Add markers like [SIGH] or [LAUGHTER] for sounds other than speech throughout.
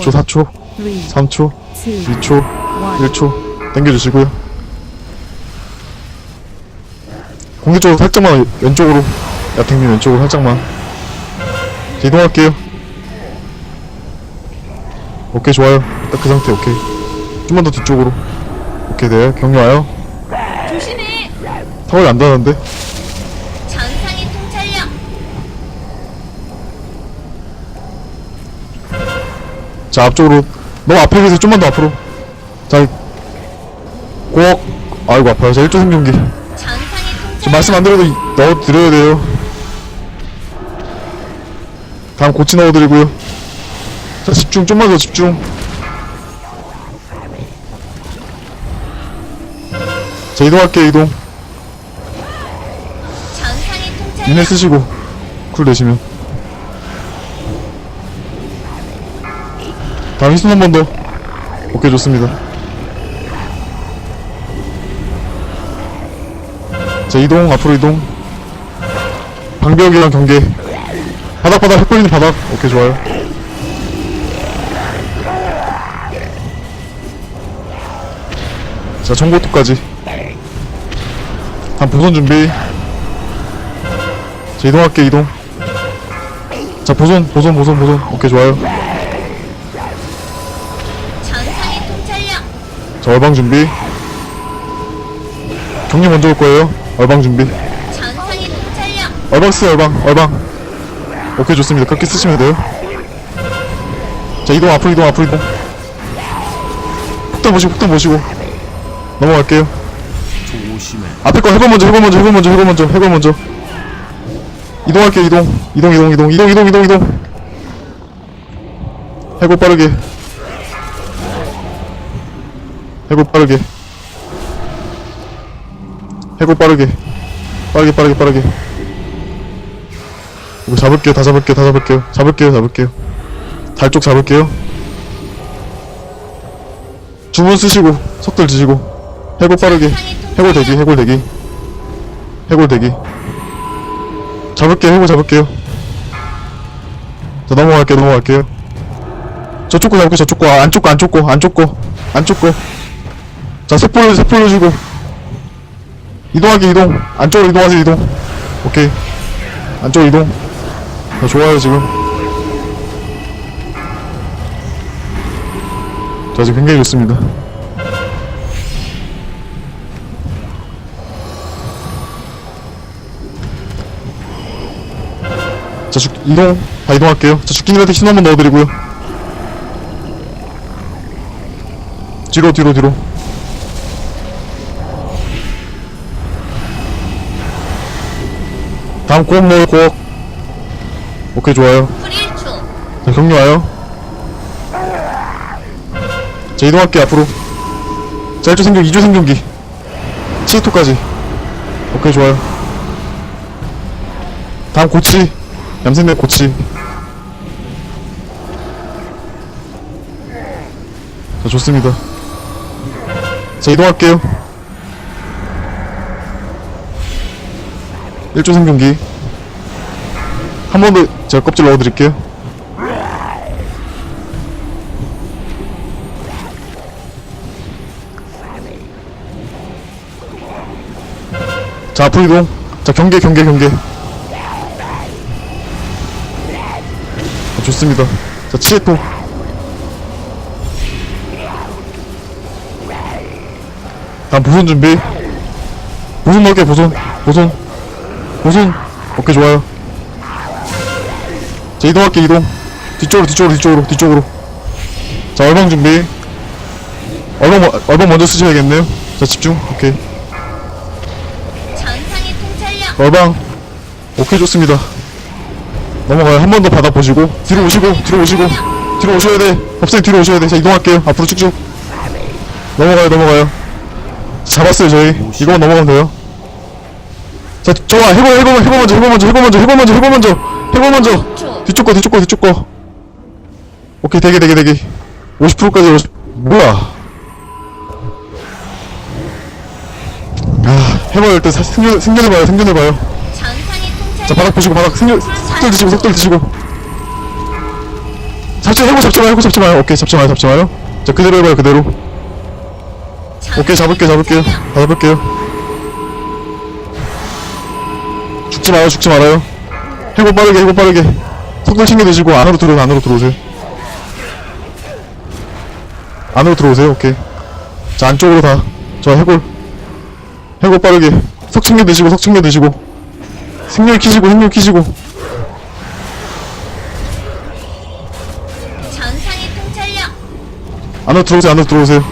2초, 4초, 3, 3초, 2, 2초, 1초 당겨주시고요. 공기 쪽으로 살짝만 왼쪽으로 야탱님 왼쪽으로 살짝만 자, 이동할게요. 오케이 좋아요. 딱 그 상태 오케이. 좀만 더 뒤쪽으로. 오케이 네 경리 와요. 조심해. 타월이 안 닿는데. 전상의 통찰력. 자 앞쪽으로. 너무 앞에 계세요. 좀만 더 앞으로. 자꼭 아이고 아파요. 자 1조 생존기. 전상의 통찰력. 지금 말씀 안 드려도 이- 넣어드려야 돼요. 다음 고치 넣어드리고요. 자 집중. 좀만 더 집중. 자 이동할게요 이동. 인내 쓰시고 쿨 내시면 희순 한번 더. 오케이 좋습니다. 자 이동 앞으로 이동. 방벽이랑 경계. 바닥 바닥 헷갈리는 바닥. 오케이 좋아요. 자 정보토까지. 다음 보선 준비. 자 이동할게 이동. 자 보선 보선 보선 보선 오케이 좋아요 자, 얼방 준비. 경리 먼저 올 거예요. 얼방 준비. 전상의 얼방 쓰 얼방, 얼방. 오케이, 좋습니다. 깎기 쓰시면 돼요. 자, 이동 앞으로, 이동 앞으로, 이동. 폭탄 보시고, 폭탄 보시고. 넘어갈게요. 앞에 거 해골 먼저, 해골 먼저, 해골 먼저, 해골 먼저, 해골 먼저. 이동할게요, 이동. 이동, 이동, 이동, 이동, 이동, 이동, 이동. 해고 빠르게. 해고 빠르게. 해고 빠르게. 빠르게 빠르게 빠르게. 이거 잡을게요. 다 잡을게요. 다 잡을게요. 잡을게요. 잡을게요. 달 쪽 잡을게요. 주문 쓰시고 속들 지시고. 해고 빠르게. 해골 대기 해골 대기. 해골 대기. 잡을게요. 해골 잡을게요. 자 넘어갈게요. 넘어갈게요. 저쪽 거 잡을게요. 저쪽 거. 아, 안쪽 거 안쪽 거. 안쪽 거. 안쪽 거 자 세포를 세포를 주고. 이동하기 이동. 안쪽으로 이동하세요 이동. 오케이. 안쪽 이동. 자, 좋아요 지금. 자 지금 굉장히 좋습니다. 자 죽, 이동. 다 이동할게요. 자 죽기님한테 신호 한번 넣어드리고요. 뒤로 뒤로 뒤로 다음 꼭 오케이 좋아요. 풀 1초. 자 경리 와요. 자 이동할게 앞으로. 자 1조 생존 2조 생존기. 치토까지. 오케이 좋아요. 다음 고치. 얌생네 고치. 자 좋습니다. 자 이동할게요. 1조 생존기 한 번 더 제가 껍질 넣어드릴게요. 자 앞으로 이동 자 경계 경계 경계. 아, 좋습니다. 자 치에토 다음 보선 준비. 보선 넣을게 보선 보선 보선 오케이 좋아요 자 이동할게 이동. 뒤쪽으로 뒤쪽으로 뒤쪽으로 뒤쪽으로. 자 얼방 준비. 얼방, 머- 얼방 먼저 쓰셔야겠네요. 자 집중. 오케이. 전상의 통찰력. 얼방. 오케이 좋습니다. 넘어가요. 한 번 더 받아보시고. 뒤로 오시고 뒤로 오시고. 뒤로 오셔야 돼. 법사님 뒤로 오셔야 돼자 이동할게요. 앞으로 쭉쭉. 넘어가요 넘어가요. 잡았어요 저희. 이거만 넘어가면 돼요. 자 저거 해보 해보 해보 먼저 해보 먼저 해보 먼저 해보 먼저 해보 먼저 해보 먼저 뒤쪽 거 뒤쪽 거 뒤쪽 거. 오케이 대기 대기 대기. 50%까지 50 뭐야? 아 해봐요 일단 사- 생존 생존해봐요 생존해봐요. 자. 바닥 보시고 바닥 생존 속들 드시고 속들 드시고. 잡지 해고 잡지 해고 잡지 마요. 오케이 잡지 마요 잡지 마요. 자 그대로 해봐요 그대로. 오케이 잡을게요 잡을게요. 다 잡을게요. 죽지 마요 죽지 말아요. 해고 빠르게 해고 빠르게 속도 챙겨 드시고 안으로 들어오세요 안으로 들어오세요. 안으로 들어오세요. 오케이. 자 안쪽으로 다저 해골. 해고 빠르게. 속 챙겨 드시고 속 챙겨 드시고. 생열 키시고 생열 키시고. 전상의 통찰력. 안으로 들어오세요 안으로 들어오세요.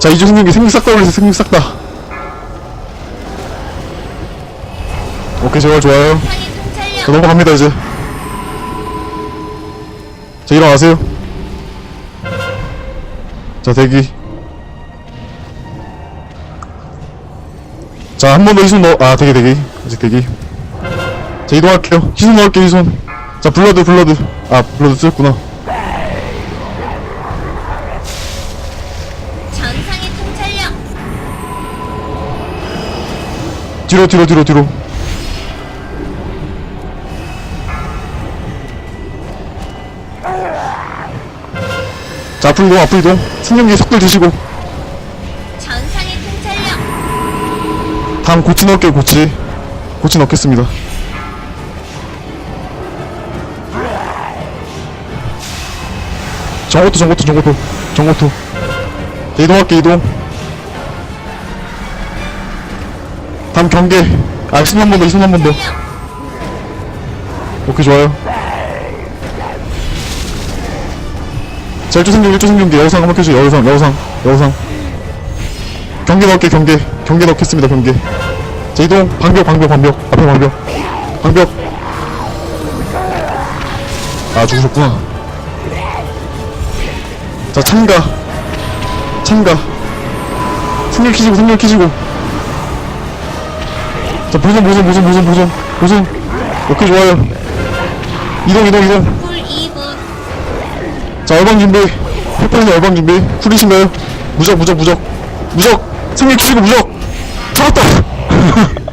자 이주 생명기 생명 싹 다 올리세요. 생명 싹다. 오케이 제발 좋아요. 전상의 자 통찰력. 넘어갑니다 이제 자 일어나세요. 자 대기. 자 한 번 더 희손 넣어. 아 대기 대기. 아직 대기. 자 이동할게요. 희손 넣을게요 희손 자 블러드 블러드. 아 블러드 쓰였구나. 전상의 통찰력. 뒤로 뒤로 뒤로 뒤로 자 앞으로 이동 앞으로 이동 승용기 속도 드시고. 전상의 통찰력. 다음 고치 넣을게요 고치. 고치 넣겠습니다. 정고토 정고토 정고토. 정고토. 자 이동할게 이동. 다음 경계. 아숨한번더숨한 번 더. 오케이 좋아요 자 1조 생존 1조 생존기 여우상 한번 켜줘 여우상 여우상 여우상. 경계 넣을게 경계 경계 넣겠습니다 경계 자 이동 방벽 방벽 방벽. 앞에 방벽. 방벽. 아 죽으셨구나. 자 참가. 참가. 승률 키시고 승률 키시고. 자 보존 보존 보존 보존 보존. 보존. 오케이 좋아요. 이동 이동 이동. 쿨 2분 자 얼방 준비. 페퍼는 얼방 준비. 쿨이신가요? 무적 무적 무적. 무적! 승리 키시고 무적! 잡았다 [LAUGHS]